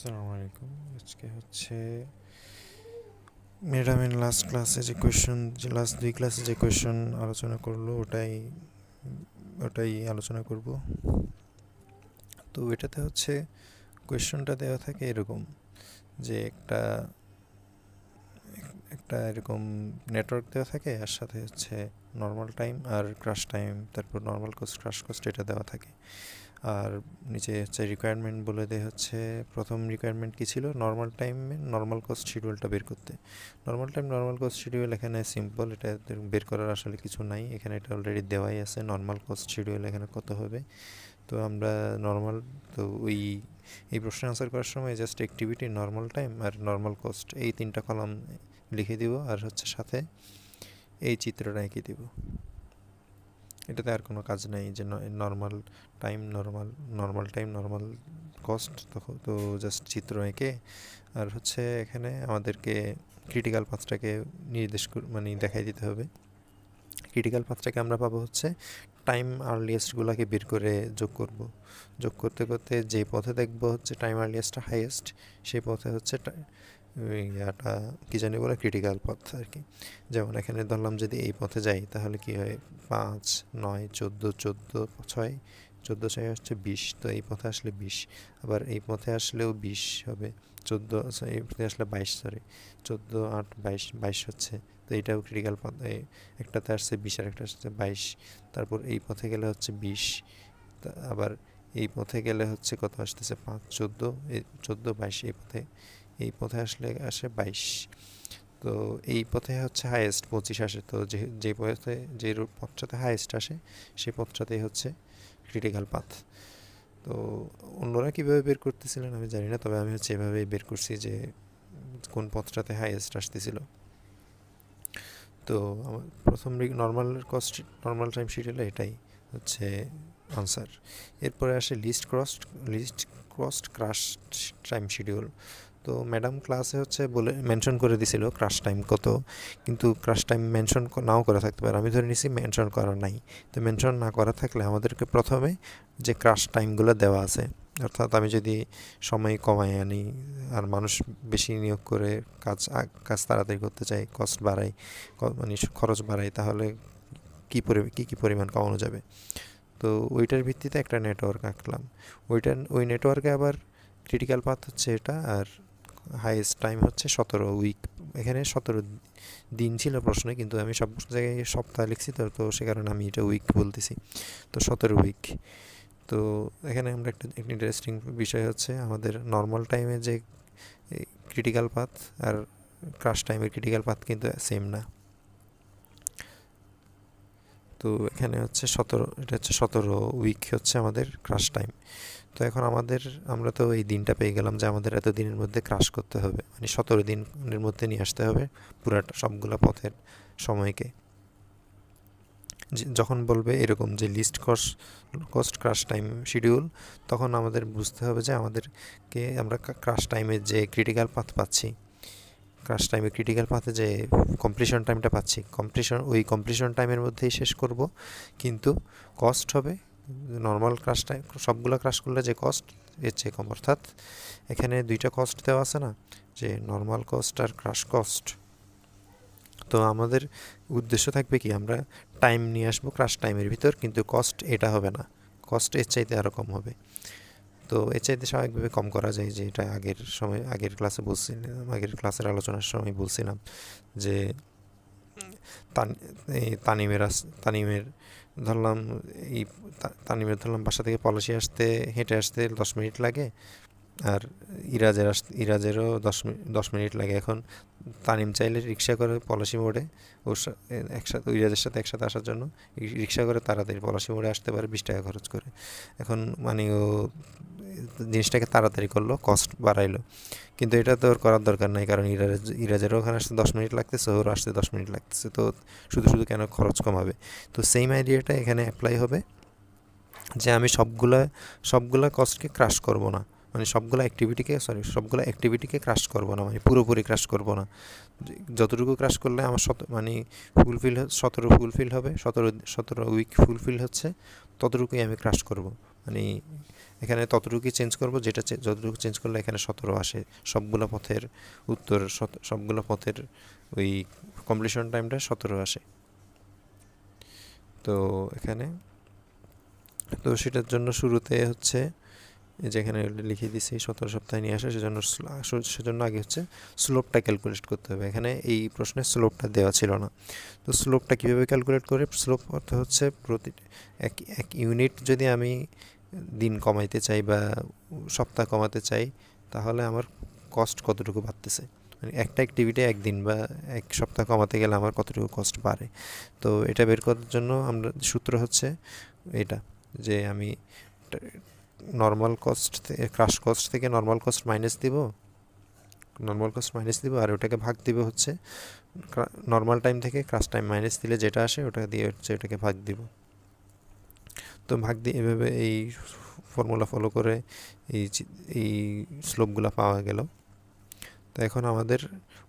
আসসালামু আলাইকুম আজকে হচ্ছে ম্যাডামের লাস্ট ক্লাসে যে কোয়েশন যে লাস্ট দুই ক্লাসে যে কোয়েশন আলোচনা করল, ওটাই ওটাই আলোচনা করব। তো এটাতে হচ্ছে কোয়েশনটা দেওয়া থাকে এরকম, যে একটা একটা এরকম নেটওয়ার্ক দেওয়া থাকে, আর সাথে হচ্ছে নর্মাল টাইম আর ক্রাশ টাইম তারপর নর্মাল কোস্ট ক্রাশ কোস্ট এটা দেওয়া থাকে। আর নিচে হচ্ছে রিকোয়ারমেন্ট বলে দেয় হচ্ছে প্রথম রিকোয়ারমেন্ট কী ছিল? নর্মাল টাইমে নর্মাল কস্ট শিডিউলটা বের করতে। Normal time normal cost schedule এখানে সিম্পল এটা বের করার আসলে কিছু নাই। এখানে এটা অলরেডি দেওয়াই আছে নর্মাল কস্ট শিডিউল এখানে কত হবে? তো আমরা নর্মাল তো ওই, এই প্রশ্ন আনসার করার সময় জাস্ট অ্যাক্টিভিটি নর্মাল টাইম আর নর্মাল কস্ট এই তিনটা কলাম লিখে দিব আর হচ্ছে সাথে এই চিত্রটা এঁকে দিব। এটাতে আর কোনো কাজ নেই যে normal time normal normal time normal cost তখন তো জাস্ট চিত্র এঁকে। আর হচ্ছে এখানে আমাদেরকে ক্রিটিক্যাল পাথটাকে নির্দেশ মানে দেখাই দিতে হবে। ক্রিটিক্যাল পাথটাকে আমরা পাবো হচ্ছে টাইম আর্লিয়েস্টগুলোকে বের করে যোগ করব। যোগ করতে করতে যে পথে দেখব হচ্ছে টাইম আর্লিয়েস্টটা হাইয়েস্ট সেই পথে হচ্ছে ইয়াটা কী জানি বলে ক্রিটিক্যাল পথ আর কি যেমন এখানে ধরলাম যদি এই পথে যাই, তাহলে কি হয়? পাঁচ, নয়, চোদ্দ চোদ্দ, ছয় চোদ্দ, ছয় হচ্ছে বিশ, তো এই পথে আসলে বিশ। আবার এই পথে আসলেও বিশ হবে। চোদ্দ, এই পথে আসলে বাইশ সরি চোদ্দ, আট, বাইশ বাইশ হচ্ছে। তো এইটাও ক্রিটিক্যাল পথ একটাতে আসছে বিশ, আর একটা আসছে বাইশ। তারপর এই পথে গেলে হচ্ছে বিশ। আবার এই পথে গেলে হচ্ছে কত আসতেছে? পাঁচ, চোদ্দ, এই চোদ্দ, বাইশ এই পথে। এই পথে আসলে আসে বাইশ। তো এই পথে হচ্ছে হায়েস্ট পঁচিশ আসে। তো যে যে পথে, যে পথটাতে হায়েস্ট আসে, সেই পথটাতেই হচ্ছে ক্রিটিক্যাল পাথ তো অন্যরা কীভাবে বের করতেছিলেন আমি জানি না, তবে আমি হচ্ছে এভাবেই বের করছি যে কোন পথটাতে হাইয়েস্ট আসতেছিল। তো আমার প্রথম নর্মাল কস্ট নর্মাল টাইম শিডিউলে এটাই হচ্ছে আনসার এরপরে আসে least cost least cost crash time schedule তো ম্যাডাম ক্লাসে হচ্ছে বলে মেনশন করে দিছিল ক্রাশ টাইম কত, কিন্তু ক্রাশ টাইম মেনশন নাও করা থাকতে পারে। আমি ধরে নিছি মেনশন করা নাই। তো মেনশন না করা থাকলে আমাদেরকে প্রথমে যে ক্রাশ টাইমগুলো দেওয়া আছে, অর্থাৎ আমি যদি সময় কমাই আনি, আর মানুষ বেশি নিয়োগ করে কাজ কাজ তাড়াতাড়ি করতে চাই কস্ট বাড়াই মানে খরচ বাড়াই তাহলে কী পরি, কী কী পরিমাণ কমানো যাবে? তো ওইটার ভিত্তিতে একটা নেটওয়ার্ক আঁকলাম। ওইটার, ওই নেটওয়ার্কে আবার ক্রিটিক্যাল পাথ হচ্ছে এটা, আর হাইয়েস্ট টাইম হচ্ছে সতেরো উইক এখানে সতেরো দিন ছিল প্রশ্নে, কিন্তু আমি সব জায়গায় সপ্তাহ লিখছি, তো তো সে কারণে আমি এটা উইক বলতেছি। তো সতেরো উইক তো এখানে আমরা একটা ইন্টারেস্টিং বিষয় হচ্ছে আমাদের নর্মাল টাইমে যে ক্রিটিক্যাল পাথ আর ক্রাশ টাইমের ক্রিটিক্যাল পাথ কিন্তু সেম না। তো এখানে হচ্ছে সতেরো, এটা হচ্ছে সতেরো উইক হচ্ছে আমাদের ক্রাশ টাইম তো এখন আমাদের, আমরা তো এই দিনটা পেয়ে গেলাম যে আমাদের এত দিনের মধ্যে ক্রাশ করতে হবে। মানে সতেরো দিনের মধ্যে নিয়ে আসতে হবে পুরাটা সবগুলো পথের সময়কে। যখন বলবে এরকম যে least cost cost crash time schedule তখন আমাদের বুঝতে হবে যে আমাদেরকে আমরা ক্রাশ টাইমের যে ক্রিটিক্যাল পাথ পাচ্ছি ক্রাশ টাইমে ক্রিটিক্যাল পাথে যে কমপ্লিশন টাইমটা পাচ্ছি কমপ্লিশন ওই কমপ্লিশন টাইমের মধ্যেই শেষ করব। কিন্তু কস্ট হবে নর্মাল ক্রাশ টাইম সবগুলো ক্রাশ করলে যে কস্ট এর চেয়ে কম, অর্থাৎ এখানে দুইটা কস্ট দেওয়া আছে না? যে নর্মাল কস্ট আর ক্রাশ কস্ট তো আমাদের উদ্দেশ্য থাকবে কি, আমরা টাইম নিয়ে আসব ক্রাশ টাইমের ভিতর, কিন্তু কস্ট এটা হবে না। কস্ট এর চাইতে আরও কম হবে। তো এর চাইতে স্বাভাবিকভাবে কম করা যায়, যে এটা আগের সময়, আগের ক্লাসে বলছিলাম, আগের ক্লাসের আলোচনার সময় বলছিলাম যে তানিমের তানিমের ধরলাম, এই তানিমের ধরলাম বাসা থেকে পলাশি আসতে, হেঁটে আসতে দশ মিনিট লাগে। আর ইরাজের আস, ইরাজেরও দশ মিনিট দশ মিনিট লাগে। এখন তানিম চাইলে রিক্সা করে পলাশি মোড়ে ওর একসাথে ইরাজের সাথে একসাথে আসার জন্য রিক্সা করে তাড়াতাড়ি পলাশি মোড়ে আসতে পারে বিশ টাকা খরচ করে। এখন মানে ও জিনিসটাকে তাড়াতাড়ি করল কস্ট বাড়াইলো। কিন্তু এটা তো ওর করার দরকার নাই, কারণ ইরাজ ইরাজেরও ওখানে আসতে দশ মিনিট লাগতেছে, ওর আসতে দশ মিনিট লাগতেছে, তো শুধু শুধু কেন খরচ কমাবে? তো সেম আইডিয়াটা এখানে অ্যাপ্লাই হবে, যে আমি সবগুলা সবগুলা কস্টকে ক্রাশ করব না। মানে সবগুলো অ্যাক্টিভিটিকে সরি সবগুলো অ্যাক্টিভিটিকে ক্রাশ করব না মানে পুরোপুরি ক্রাশ করব না। যতটুকু ক্রাশ করলে আমার শত মানে ফুলফিল সতেরো ফুলফিল হবে, সতেরো সতেরো উইক ফুলফিল হচ্ছে, ততটুকুই আমি ক্রাশ করব। মানে এখানে ততটুকুই চেঞ্জ করব, যেটা যতটুকু চেঞ্জ করলে এখানে সতেরো আসে। সবগুলো পথের উত্তর সবগুলো পথের ওই কমপ্লিশন টাইমটা সতেরো আসে। তো এখানে, তো সেটার জন্য শুরুতে হচ্ছে যেখানে লিখে দিছি, সতেরো সপ্তাহে নিয়ে আসে, সেজন্য সেজন্য আগে হচ্ছে স্লোপটা ক্যালকুলেট করতে হবে। এখানে এই প্রশ্নে স্লোপটা দেওয়া ছিল না। তো স্লোপটা কীভাবে ক্যালকুলেট করে? স্লোপ অর্থ হচ্ছে প্রতি, এক এক ইউনিট যদি আমি দিন কমাইতে চাই বা সপ্তাহ কমাতে চাই, তাহলে আমার কস্ট কতটুকু বাড়তেছে? মানে একটা অ্যাক্টিভিটি একদিন বা এক সপ্তাহ কমাতে গেলে আমার কতটুকু কস্ট বাড়ে? তো এটা বের করার জন্য আমরা, সূত্র হচ্ছে এটা, যে আমি নর্মাল কস্ট ক্রাশ কস্ট থেকে নর্মাল কস্ট মাইনাস দিব নর্মাল কস্ট মাইনাস দিব, আর ওটাকে ভাগ দিব হচ্ছে নর্মাল টাইম থেকে ক্রাশ টাইম মাইনাস দিলে যেটা আসে, ওটা দিয়ে হচ্ছে, ওটাকে ভাগ দিব। তো ভাগ দিয়ে এভাবে এই ফর্মুলা ফলো করে এই এই স্লোপগুলো পাওয়া গেল। তো এখন আমাদের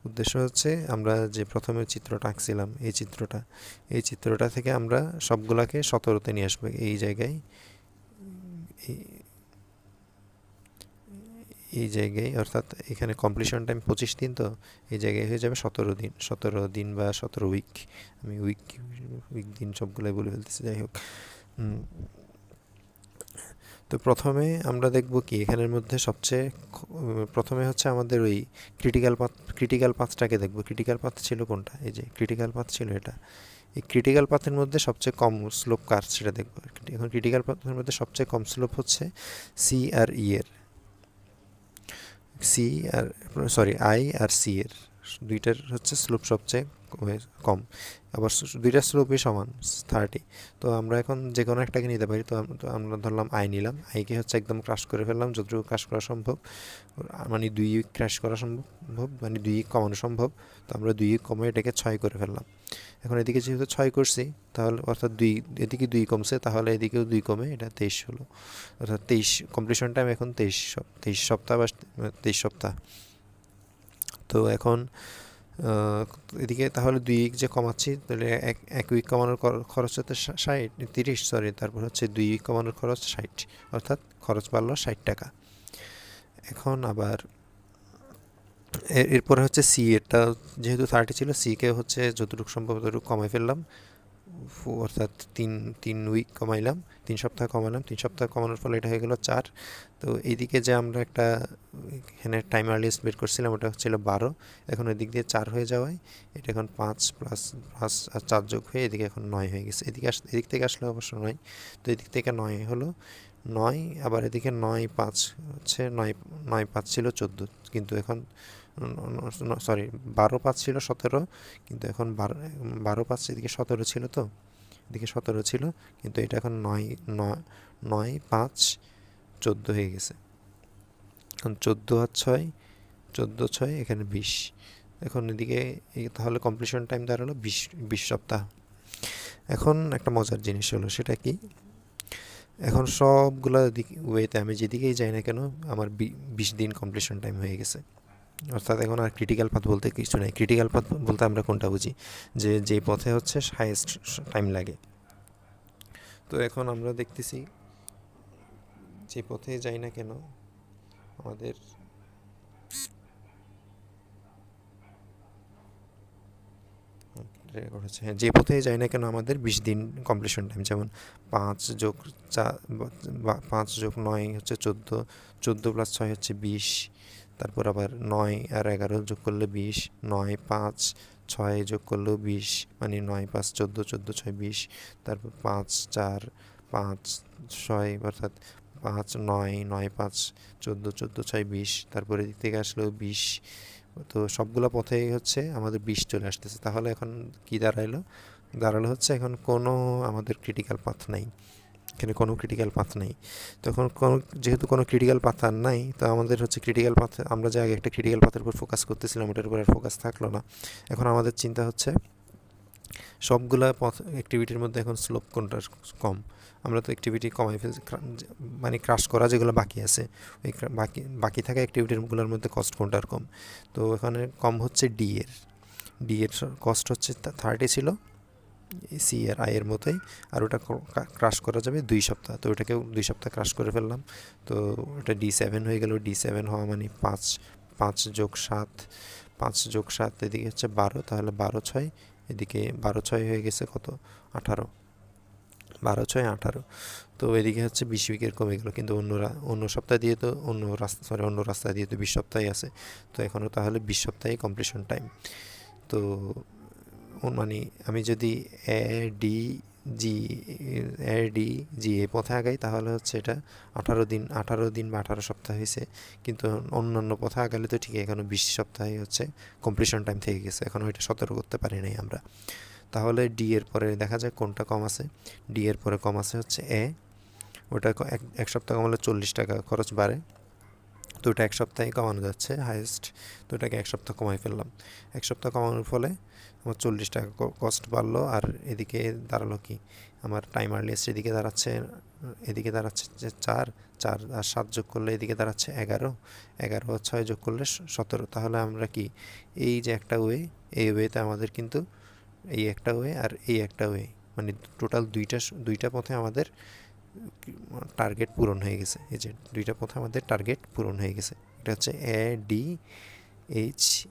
উদ্দেশ্য হচ্ছে আমরা যে প্রথমে চিত্রটা আঁকছিলাম, এই চিত্রটা এই চিত্রটা থেকে আমরা সবগুলাকে সতেরোতে নিয়ে আসব এই জায়গায়। এই- জায়গায় অর্থাৎ এখানে কমপ্লিশন টাইম পঁচিশ দিন তো, এই জায়গায় হয়ে যাবে সতেরো দিন। সতেরো দিন বা সতেরো উইক আমি উইক উইক দিন সবগুলোই বলে ফেলতেছি, যাই হোক। তো প্রথমে আমরা দেখব কি এখানের মধ্যে সবচেয়ে প্রথমে হচ্ছে আমাদের ওই ক্রিটিক্যাল পাথ ক্রিটিক্যাল পাথটাকে দেখব। ক্রিটিক্যাল পাথ ছিল কোনটা? এই যে ক্রিটিক্যাল পাথ ছিল এটা। এই ক্রিটিক্যাল পাথের মধ্যে সবচেয়ে কম স্লোপ কার সেটা দেখব। এখন ক্রিটিক্যাল পাথের মধ্যে সবচেয়ে কম স্লোপ হচ্ছে সি আর ই এর। C R sorry I R C এর। দুইটার হচ্ছে স্লোপ সবচেয়ে কমে- আবার দুইটা স্লোপই সমান থার্টি তো আমরা এখন যে কোনো একটাকে নিতে পারি। তো আমরা ধরলাম আই নিলাম। আইকে হচ্ছে একদম ক্রাশ করে ফেললাম। যতটুকু ক্রাশ করা সম্ভব। মানে দুই ক্রাশ করা সম্ভব মানে দুই কমানো সম্ভব। তো আমরা দুই কমে এটাকে ছয় করে ফেললাম। এখন এদিকে যেহেতু ছয় করছি, তাহলে, অর্থাৎ দুই, এদিকে দুই কমছে, তাহলে এদিকেও দুই কমে, এটা তেইশ হলো। অর্থাৎ তেইশ কমপ্লিশন টাইম এখন তেইশ তেইশ সপ্তাহ বা, তেইশ সপ্তাহ। তো এখন এদিকে তাহলে দুই উইক যে কমাচ্ছি, তাহলে এক এক উইক কমানোর খরচ হচ্ছে ষাট, তিরিশ সরি তারপর হচ্ছে দুই উইক কমানোর খরচ ষাট, অর্থাৎ খরচ বাড়লো ষাট টাকা। এখন আবার এর- এরপরে হচ্ছে সি এরটা যেহেতু থার্টি ছিল সিকে হচ্ছে যতটুকু সম্ভব ততটুকু কমাই ফেললাম। অর্থাৎ তিন তিন উইক কমাইলাম, তিন সপ্তাহ কমালাম, তিন সপ্তাহ কমানোর ফলে এটা হয়ে গেল চার। তো এইদিকে যে আমরা একটা, এখানে টাইমার লিস্ট বের করছিলাম, ওটা হচ্ছিল বারো। এখন এদিক দিয়ে চার হয়ে যাওয়ায়, এটা এখন পাঁচ প্লাস পাঁচ আর চার যোগ হয়ে এদিকে এখন নয় হয়ে গেছে। এদিকে আস, এদিক থেকে আসলে অবশ্য নয়। তো এদিক থেকে নয় হলো, নয়, আবার এদিকে নয় পাঁচ হচ্ছে, নয় নয় পাঁচ ছিল চোদ্দ। কিন্তু এখন সরি বারো পাঁচ ছিল সতেরো, কিন্তু এখন বারো বারো পাঁচ এদিকে সতেরো ছিল তো, এদিকে সতেরো ছিল, কিন্তু এটা এখন নয় নয় নয় পাঁচ চোদ্দ হয়ে গেছে। এখন চোদ্দ আর ছয়, চোদ্দ ছয়, এখানে বিশ। এখন এদিকে তাহলে কমপ্লিশন টাইম দাঁড়াল বিশ বিশ সপ্তাহ। এখন একটা মজার জিনিস হলো, সেটা কি? এখন সবগুলো দিক ওয়েতে আমি যেদিকেই যাই না কেন, আমার বিশ দিন কমপ্লিশন টাইম হয়ে গেছে। অর্থাৎ এখন আর ক্রিটিক্যাল পাথ বলতে কিছু নেই। ক্রিটিক্যাল পাথ বলতে আমরা কোনটা বুঝি? যে যে পথে হচ্ছে হাইয়েস্ট টাইম লাগে। তো এখন আমরা দেখতেছি যে পথে যাই না কেন, আমাদের হ্যাঁ যে পথে যাই না কেন, আমাদের বিশ দিন কমপ্লিশন টাইম যেমন পাঁচ যোগ চার পাঁচ যোগ নয় হচ্ছে চোদ্দ চোদ্দ প্লাস ছয় হচ্ছে বিশ, তারপর আবার নয় আর এগারো যোগ করলে বিশ, নয় পাঁচ, ছয় যোগ করলেও বিশ মানে নয় পাঁচ চোদ্দ চোদ্দ ছয় বিশ, তারপর পাঁচ চার, পাঁচ ছয়, অর্থাৎ পাঁচ, নয় নয়, পাঁচ, চোদ্দ চোদ্দ, ছয়, বিশ, তারপরে এদিক থেকে আসলেও বিশ, তো সবগুলো পথেই হচ্ছে আমাদের বিশ চলে আসতেছে। তাহলে এখন কি দাঁড়াইলো? দাঁড়াল হচ্ছে এখন কোনো আমাদের ক্রিটিক্যাল পাথ নাই। এখানে কোনো ক্রিটিক্যাল পাথ নেই। তখন কোনো, যেহেতু কোনো ক্রিটিক্যাল পাথ আর নাই, তো আমাদের হচ্ছে ক্রিটিক্যাল পাথ আমরা যে আগে একটা ক্রিটিক্যাল পাথের উপর ফোকাস করতেছিলাম, ওটার উপর আর ফোকাস থাকল না। এখন আমাদের চিন্তা হচ্ছে সবগুলা পথ অ্যাক্টিভিটির মধ্যে এখন স্লোপ কোনটা কম? আমরা তো অ্যাক্টিভিটি কমাই ফেলছি। মানে ক্রাশ করা যেগুলো বাকি আছে, ওই বাকি বাকি থাকা অ্যাক্টিভিটিগুলোর মধ্যে কস্ট কোনটার কম? তো এখানে কম হচ্ছে ডি এর। ডি এর কস্ট হচ্ছে থার্টি ছিল সি এর আয়ের মতোই, আর ওটা ক্রাশ করা যাবে দুই সপ্তাহ। তো ওটাকেও দুই সপ্তাহ ক্রাশ করে ফেললাম। তো ওটা ডি সেভেন হয়ে গেল। ডি সেভেন হওয়া মানে পাঁচ পাঁচ যোগ সাত, পাঁচ যোগ সাত, এদিকে হচ্ছে বারো, তাহলে বারো ছয়, এদিকে বারো ছয় হয়ে গেছে কত? আঠারো। বারো, ছয়, আঠারো। তো এদিকে হচ্ছে বিশ উইকের কমে গেলো। কিন্তু অন্যরা অন্য সপ্তাহ দিয়ে তো অন্য রাস্তা সরি অন্য রাস্তা দিয়ে তো বিশ সপ্তাহে আছে। তো এখনও তাহলে বিশ সপ্তাহে কমপ্লিশন টাইম তো মানে আমি যদি A D G A D G এ পথে আগাই, তাহলে হচ্ছে এটা আঠারো দিন আঠারো দিন বা আঠারো সপ্তাহ হয়েছে। কিন্তু অন্যান্য পথে আগালে তো ঠিক এখনও বিশ সপ্তাহে হচ্ছে কমপ্লিশন টাইম থেকে গেছে। এখনও এটা সতর্ক করতে পারি নাই আমরা। তাহলে ডি এর পরে দেখা যায় কোনটা কম আছে। ডি এর পরে কম আছে হচ্ছে এ ওটা এক সপ্তাহ কমালে চল্লিশ টাকা খরচ বাড়ে। তো ওটা এক সপ্তাহে কমানো যাচ্ছে হাইয়েস্ট তো ওটাকে এক সপ্তাহ কমাই ফেললাম। এক সপ্তাহ কমানোর ফলে আমার চল্লিশ টাকা কস্ট বাড়লো। আর এদিকে দাঁড়াল কি? আমার টাইম আর্লিয়েস্ট এদিকে দাঁড়াচ্ছে এদিকে দাঁড়াচ্ছে যে চার চার আর সাত যোগ করলে এদিকে দাঁড়াচ্ছে এগারো। এগারো ছয় যোগ করলে সতেরো। তাহলে আমরা কি? এই যে একটা ওয়ে এই ওয়েতে আমাদের কিন্তু এই একটা ওয়ে আর এই একটা ওয়ে মানে টোটাল দুইটা দুইটা পথে আমাদের টার্গেট পূরণ হয়ে গেছে। এই যে দুইটা পথে আমাদের টার্গেট পূরণ হয়ে গেছে। এটা হচ্ছে এ ডি এইচ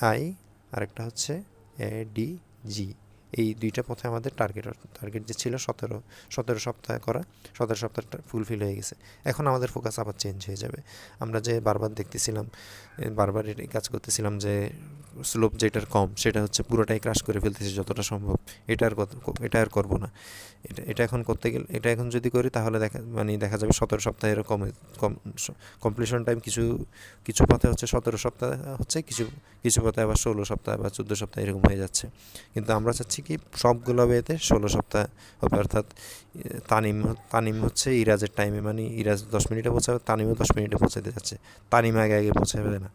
আই আরেকটা হচ্ছে এ ডি জি এই দুইটা পথে আমাদের টার্গেট টার্গেট যে ছিল সতেরো সতেরো সপ্তাহে করা, সতেরো সপ্তাহটা ফুলফিল হয়ে গেছে। এখন আমাদের ফোকাস আবার চেঞ্জ হয়ে যাবে। আমরা যে বারবার দেখতেছিলাম বারবার এই কাজ করতেছিলাম যে স্লোপ যেটার কম, সেটা হচ্ছে পুরোটাই ক্রাশ করে ফেলতেছি যতটা সম্ভব। এটা আর এটা আর করব না। এটা এটা এখন করতে গেলে, এটা এখন যদি করি তাহলে দেখা মানে দেখা যাবে সতেরো সপ্তাহের কম কম কমপ্লিশন টাইম কিছু কিছু পথে হচ্ছে সতেরো সপ্তাহ হচ্ছে কিছু কিছু পথে আবার ষোলো সপ্তাহ বা চোদ্দ সপ্তাহ এরকম হয়ে যাচ্ছে। কিন্তু আমরা চাচ্ছি কি সবগুলো ওয়েতে ষোলো সপ্তাহ হবে। অর্থাৎ তানিম তানিম হচ্ছে ইরাজের টাইমে মানে ইরাজ দশ মিনিটে পৌঁছাবে, তানিমও দশ মিনিটে পৌঁছাতে যাচ্ছে। তানিম আগে আগে পৌঁছাবে না।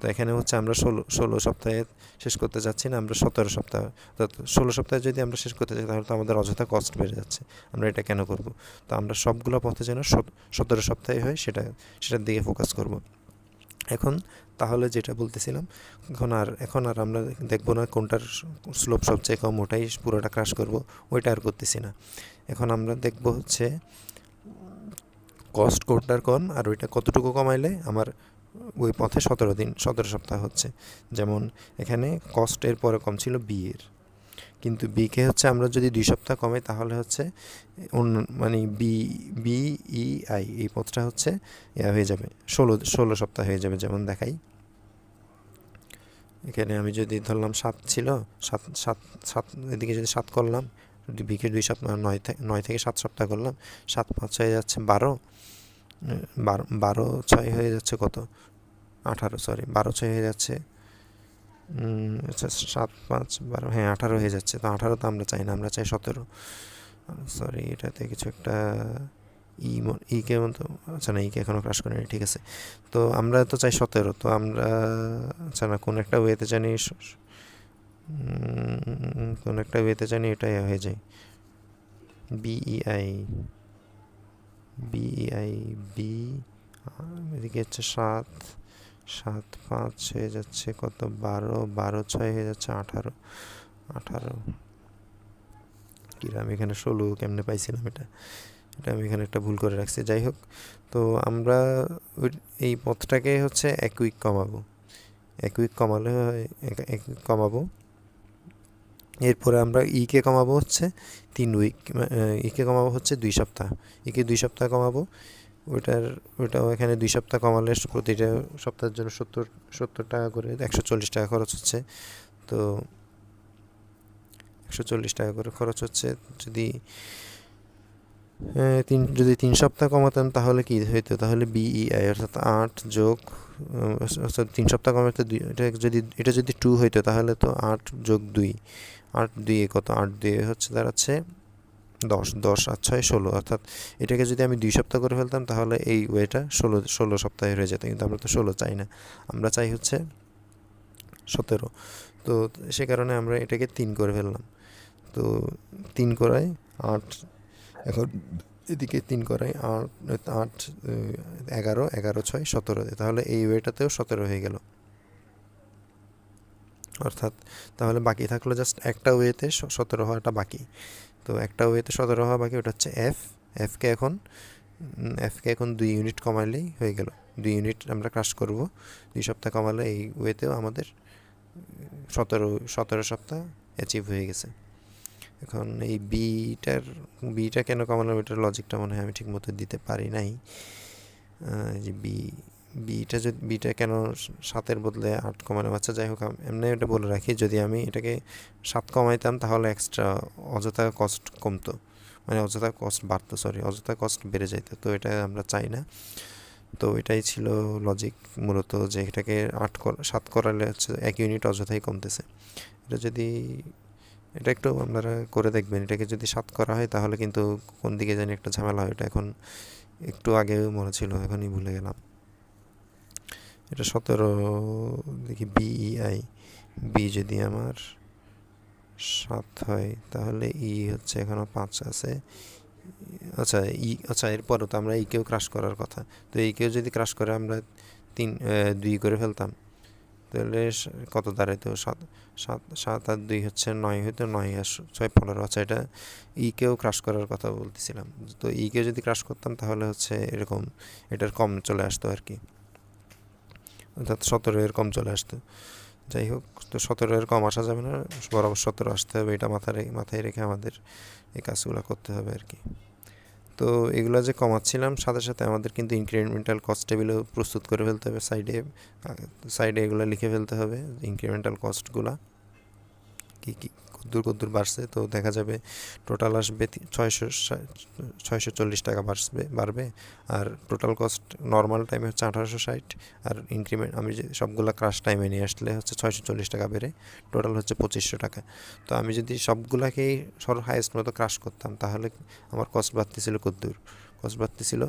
তো এখানে হচ্ছে আমরা ষোলো ষোলো সপ্তাহে শেষ করতে যাচ্ছি না, আমরা সতেরো সপ্তাহ। অর্থাৎ ষোলো সপ্তাহে যদি আমরা শেষ করতে চাই তাহলে তো আমাদের অযথা কষ্ট বেড়ে যাচ্ছে। আমরা এটা কেন করব? তো আমরা সবগুলো পথে যেন সতেরো সপ্তাহে হয়, সেটা, সেটার দিকে ফোকাস করব। এখন তাহলে যেটা বলতেছিলাম, এখন আর এখন আর আমরা দেখব না কোনটার স্লোপ সবচেয়ে কম, ওটাই পুরোটা ক্রাশ করব, ওইটা আর করতেছি না। এখন আমরা দেখব হচ্ছে কস্ট কোনটার কম আর ওইটা কতটুকু কমাইলে আমার ওই পথে সতেরো দিন, সতেরো সপ্তাহ হচ্ছে। যেমন এখানে কস্টের পরে কম ছিল বিয়ের কিন্তু বিকে হচ্ছে আমরা যদি দুই সপ্তাহ কমে তাহলে হচ্ছে মানে বি বি ই আই এই পথটা হচ্ছে হয়ে যাবে, ষোলো ষোলো সপ্তাহ হয়ে যাবে যেমন দেখাই। এখানে আমি যদি ধরলাম সাত ছিল, সাত সাত সাত, এদিকে যদি সাত করলাম বিকে দুই সপ্তাহ, নয় থেকে নয় থেকে সাত সপ্তাহ করলাম, সাত পাঁচ হয়ে যাচ্ছে বারো বারো বারো ছয় হয়ে যাচ্ছে কত? আঠারো সরি বারো ছয় হয়ে যাচ্ছে আচ্ছা সাত, পাঁচ, বারো হ্যাঁ আঠারো হয়ে যাচ্ছে। তো আঠারো তো আমরা চাই না, আমরা চাই সতেরো। সরি এটাতে কিছু একটা ই ই কে মতো আচ্ছা না ইকে এখনও ক্রাশ করিনি, ঠিক আছে। তো আমরা তো চাই সতেরো, তো আমরা আচ্ছা না, কোন একটা ওয়েতে জানি কোন একটা ওয়েতে জানি এটাই হয়ে যায়। বিইআই বিইআই বি এদিকে হচ্ছে সাত সাত, পাঁচ হয়ে যাচ্ছে কত? বারো বারো, ছয় হয়ে যাচ্ছে আঠারো। আঠারো। কিরা আমি এখানে ষোলো, কেমনে পাইছিলাম এটা? এটা আমি এখানে একটা ভুল করে রাখছি। যাই হোক, তো আমরা এই পথটাকে হচ্ছে এক উইক কমাবো। এক উইক কমালে এক কমাবো। এরপরে আমরা ইকে কমাবো হচ্ছে তিন উইক ইকে কমাবো হচ্ছে দুই সপ্তাহ। ইকে দুই সপ্তাহ কমাবো। ওইটার ওইটাও এখানে দুই সপ্তাহ কমালে প্রতিটা সপ্তাহের জন্য সত্তর সত্তর টাকা করে, একশো চল্লিশ টাকা খরচ হচ্ছে। তো একশো চল্লিশ টাকা করে খরচ হচ্ছে। যদি তিন যদি তিন সপ্তাহ কমাতাম তাহলে কি হইতো? তাহলে বিইআই অর্থাৎ আট যোগ, অর্থাৎ তিন সপ্তাহ কমাতে দুই, এটা যদি এটা যদি টু হইতো তাহলে তো আট যোগ দুই, আট দুই কত? আট দুই হচ্ছে, দাঁড়াচ্ছে দশ দশ আর ছয় ষোলো। অর্থাৎ এটাকে যদি আমি দুই সপ্তাহ করে ফেলতাম, তাহলে এই ওয়েটা ষোলো ষোলো সপ্তাহে হয়ে যেত। কিন্তু আমরা তো ষোলো চাই না। আমরা চাই হচ্ছে সতেরো। তো সে কারণে আমরা এটাকে তিন করে ফেললাম। তো তিন করায় আট, এখন এদিকে তিন করায় আট আট, এগারো এগারো, ছয়, সতেরো। তাহলে এই ওয়েটাতেও সতেরো হয়ে গেল। অর্থাৎ তাহলে বাকি থাকল জাস্ট একটা ওয়েতে সতেরো হওয়াটা বাকি। তো একটা ওয়েতে সতেরো হওয়া বাকি, ওটা হচ্ছে এফ এফকে এখন এফকে এখন দুই ইউনিট কমালেই হয়ে গেল। দুই ইউনিট আমরা ক্রাশ করব। দুই সপ্তাহ কমালে এই ওয়েতেও আমাদের সতেরো সতেরো সপ্তাহ অ্যাচিভ হয়ে গেছে। এখন এই বিটার বিটা কেন কমালাম, এটার লজিকটা মনে হয় আমি ঠিক মতো দিতে পারি নাই। যে বি বিটা যদি, বিটা কেন সাতের বদলে আট কমানো? আচ্ছা যাই হোক এমনি এটা বলে রাখি, যদি আমি এটাকে সাত কমাইতাম, তাহলে এক্সট্রা অযথা কস্ট কমতো। মানে অযথা কস্ট বাড়তো সরি অযথা কস্ট বেড়ে যাইতো। তো এটা আমরা চাই না। তো এটাই ছিল লজিক মূলত যে এটাকে আট সাত করালে হচ্ছে এক ইউনিট অযথাই কমতেছে। এটা যদি, এটা একটু আপনারা করে দেখবেন, এটাকে যদি সাত করা হয়, তাহলে কিন্তু কোন দিকে জানি একটা ঝামেলা হয়। এটা এখন একটু আগেও মনে ছিল, এখনই ভুলে গেলাম। এটা সতেরো, দেখি বিইআই বি যদি আমার সাত হয়, তাহলে ই হচ্ছে এখনও পাঁচ আছে। আচ্ছা ই আচ্ছা এরপরও তো আমরা ইকেও ক্রাশ করার কথা। তো ইকেও যদি ক্রাশ করে, আমরা তিন দুই করে ফেলতাম। তাহলে কত দাঁড়াইতো সাত সাত সাত আর দুই হচ্ছে নয় হইতো নয় আর ছয়, পনেরো। আচ্ছা এটা ইকেও ক্রাশ করার কথা বলতেছিলাম। তো ইকেও যদি ক্রাশ করতাম, তাহলে হচ্ছে এরকম, এটার কম চলে আসতো আর কি। অর্থাৎ সতেরো এর কম চলে আসতো। যাই হোক, তো সতেরো এর কম আসা যাবে না, বরাবর সতেরো আসতে হবে, এটা মাথায় মাথায় রেখে আমাদের এই কাজগুলো করতে হবে আর কি। তো এগুলো যে কমাচ্ছিলাম, সাথে সাথে আমাদের কিন্তু ইনক্রিমেন্টাল কস্ট টেবিলও প্রস্তুত করে ফেলতে হবে সাইডে সাইডে এগুলো লিখে ফেলতে হবে ইনক্রিমেন্টাল কস্টগুলো কী কী? কদ্দুর বাড়ছে, তো দেখা যাবে টোটাল আসবে ছয়শো ছয়শো চল্লিশ টাকা বাড়বে বাড়বে। আর টোটাল কস্ট নর্মাল টাইমে হচ্ছে আঠারোশো ষাট, আর ইনক্রিমেন্ট আমি যে সবগুলো ক্রাশ টাইমে নিয়ে আসলে হচ্ছে ছয়শো চল্লিশ টাকা বেড়ে টোটাল হচ্ছে পঁচিশশো টাকা। তো আমি যদি সবগুলাকেই সর হাইয়েস্ট মতো ক্রাশ করতাম, তাহলে আমার কস্ট বাড়তেছিল কদ্দুর। কস্ট বাড়তেছিল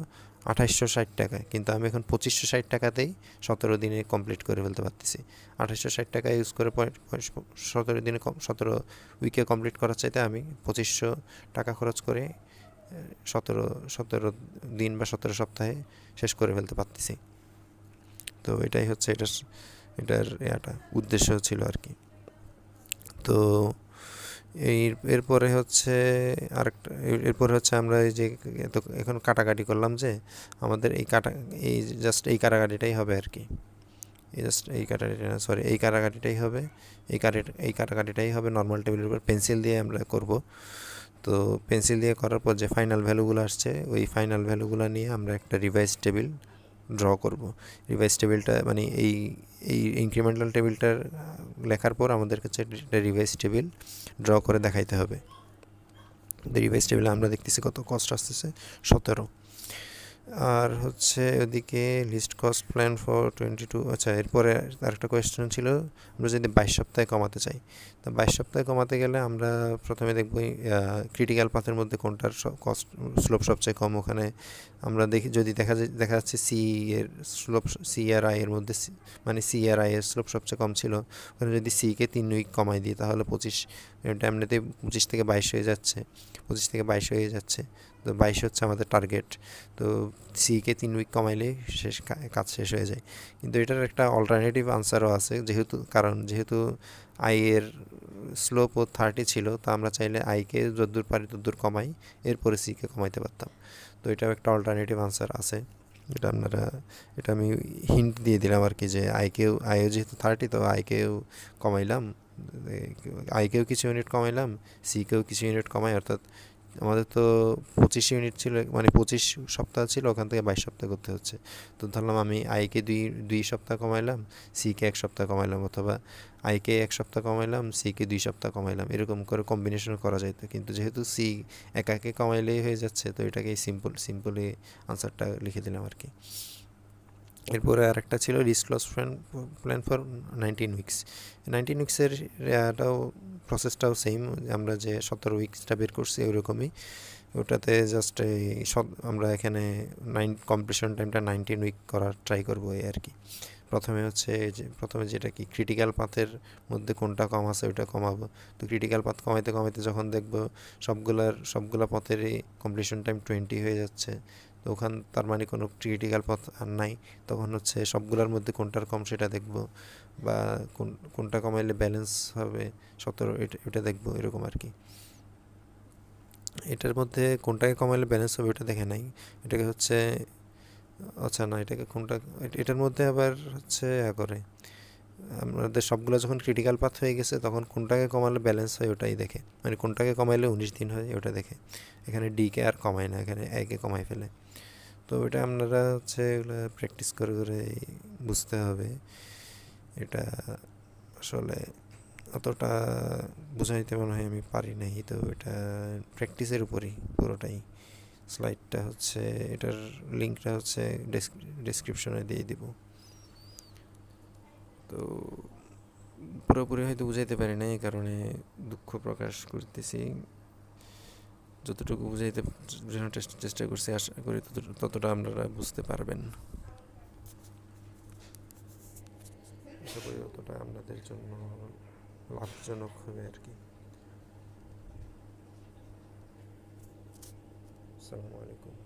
আঠাইশশো ষাট টাকায়। কিন্তু আমি এখন পঁচিশশো ষাট টাকাতেই সতেরো দিনে কমপ্লিট করে ফেলতে পারতেছি। আঠাইশশো ষাট টাকা ইউজ করে সতেরো দিনে সতেরো উইকে কমপ্লিট করার চাইতে আমি পঁচিশশো টাকা খরচ করে সতেরো সতেরো দিন বা সতেরো সপ্তাহে শেষ করে ফেলতে পারতেছি। তো এটাই হচ্ছে এটার এটার এটা উদ্দেশ্য ছিল আর কি। তো এরপরে হচ্ছে আরেকটা, এরপরে হচ্ছে আমরা এই যে এত, এখন কাটাকাটি করলাম যে আমাদের এই কাটা, এই জাস্ট এই কাটাকাটিটাই হবে আর কি। এই জাস্ট এই কাটাকাটি না সরি এই কাটাকাটিটাই হবে। এই কাটি, এই কাটাকাটিটাই হবে নর্মাল টেবিলের উপর। পেন্সিল দিয়ে আমরা করব। তো পেন্সিল দিয়ে করার পর যে ফাইনাল ভ্যালুগুলো আসছে, ওই ফাইনাল ভ্যালুগুলো নিয়ে আমরা একটা রিভাইজ টেবিল ড্র করব। রিভাইজ টেবিলটা মানে এই এই ইনক্রিমেন্টাল টেবিলটার লেখার পর আমাদের কাছে একটা রিভাইজ টেবিল ড্র করে দেখাইতে হবে। রিভাইজ টেবিলে আমরা দেখতেছি কত কস্ট আসতেছে, সতেরো। আর হচ্ছে ওদিকে least cost plan for twenty two আচ্ছা এরপরে আরেকটা কোয়েশ্চেন ছিল, আমরা যদি বাইশ সপ্তাহে কমাতে চাই, তো বাইশ সপ্তাহে কমাতে গেলে আমরা প্রথমে দেখব ক্রিটিক্যাল পাথের মধ্যে কোনটার কস্ট স্লোপ সবচেয়ে কম ওখানে, আমরা দেখি, যদি দেখা যায়, দেখা যাচ্ছে সি এর স্লোপ সি আর আই এর মধ্যে মানে সি আর আই এর স্লোপ সবচেয়ে কম ছিল, ওখানে যদি সিকে তিন উইক কমাই দিই, তাহলে পঁচিশ এমনিতে পঁচিশ থেকে বাইশ হয়ে যাচ্ছে, পঁচিশ থেকে বাইশ হয়ে যাচ্ছে, তো বাইশ হচ্ছে আমাদের টার্গেট তো সিকে তিন উইক কমাইলে শেষ কাজ শেষ হয়ে যায়। কিন্তু এটার একটা অল্টারনেটিভ আনসারও আছে, যেহেতু, কারণ যেহেতু আইয়ের স্লোপ ও থার্টি ছিল, তো আমরা চাইলে আইকে যদ্দূর পারি তদ্দূর কমাই, এরপরে সিকে কমাইতে পারতাম। তো এটাও একটা অল্টারনেটিভ আনসার আছে। এটা আপনারা, এটা আমি হিন্ট দিয়ে দিলাম আর কি যে আইকেও আইও যেহেতু থার্টি তো আইকেও কমাইলাম। আইকেও কিছু ইউনিট কমাইলাম সিকেও কিছু ইউনিট কমাই, অর্থাৎ আমাদের তো পঁচিশ ইউনিট ছিল মানে পঁচিশ সপ্তাহ ছিল, ওখান থেকে বাইশ সপ্তাহ করতে হচ্ছে। তো ধরলাম আমি আইকে দুই দুই সপ্তাহ কমাইলাম সিকে এক সপ্তাহ কমাইলাম অথবা আইকে এক সপ্তাহ কমাইলাম সিকে দুই সপ্তাহ কমাইলাম, এরকম করে কম্বিনেশন করা যাইতো। কিন্তু যেহেতু সি একাকে কমাইলেই হয়ে যাচ্ছে, তো এটাকেই সিম্পল সিম্পলি আনসারটা লিখে দিলাম আর কি। এরপরে আরেকটা ছিল risk loss plan plan for nineteen weeks nineteen উইক্সের এটাও প্রসেসটাও সেম আমরা যে সতেরো উইকসটা বের করছি ওইরকমই। ওটাতে জাস্ট এই আমরা এখানে নাইন কম্পিটিশন টাইমটা নাইনটিন উইক করার ট্রাই করব এই আর কি। প্রথমে হচ্ছে যে, প্রথমে যেটা কি ক্রিটিক্যাল পাথের মধ্যে কোনটা কম আছে ওইটা কমাবো। তো ক্রিটিক্যাল পাথ কমাইতে কমাইতে যখন দেখব সবগুলার, সবগুলা পথেরই কমপ্লিশন টাইম টোয়েন্টি হয়ে যাচ্ছে। তো ওখান, তার মানে কোনো ক্রিটিক্যাল পথ আর নাই। তখন হচ্ছে সবগুলোর মধ্যে কোনটার কম সেটা দেখব বা কোন, কোনটা কমাইলে ব্যালেন্স হবে সতেরো, এটা দেখব এরকম আর কি। এটার মধ্যে কোনটাকে কমাইলে ব্যালেন্স হবে ওটা দেখে নাই। এটাকে হচ্ছে আচ্ছা না, এটাকে কোনটা, এটার মধ্যে আবার হচ্ছে করে, আমাদের সবগুলো যখন ক্রিটিক্যাল পাথ হয়ে গেছে, তখন কোনটাকে কমালে ব্যালেন্স হয় ওটাই দেখে। মানে কোনটাকে কমাইলে উনিশ দিন হয় ওটা দেখে। এখানে ডিকে আর কমায় না, এখানে একে কমাই ফেলে। তো এটা আপনারা হচ্ছে এগুলো প্র্যাকটিস করে করে বুঝতে হবে। এটা আসলে অতটা বোঝাইতে মনে হয় আমি পারি নাই। তো এটা প্র্যাকটিসের উপরই পুরোটাই। স্লাইডটা হচ্ছে, এটার লিঙ্কটা হচ্ছে ডেসক্রিপশনে দিয়ে দিব। তো পুরোপুরি হয়তো বুঝাইতে পারি না এই কারণে দুঃখ প্রকাশ করতেছি। যতটুকু বুঝাইতে বোঝানোর চেষ্টা- করছি, আশা করি ততটা আপনারা বুঝতে পারবেন। আশা করি অতটা আপনাদের জন্য লাভজনক হবে আর কি। আসসালামু আলাইকুম।